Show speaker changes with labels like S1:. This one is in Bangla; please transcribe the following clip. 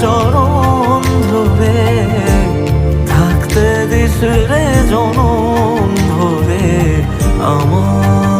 S1: চরণ ধরে থাকতে দিস রে জনম ধরে আমার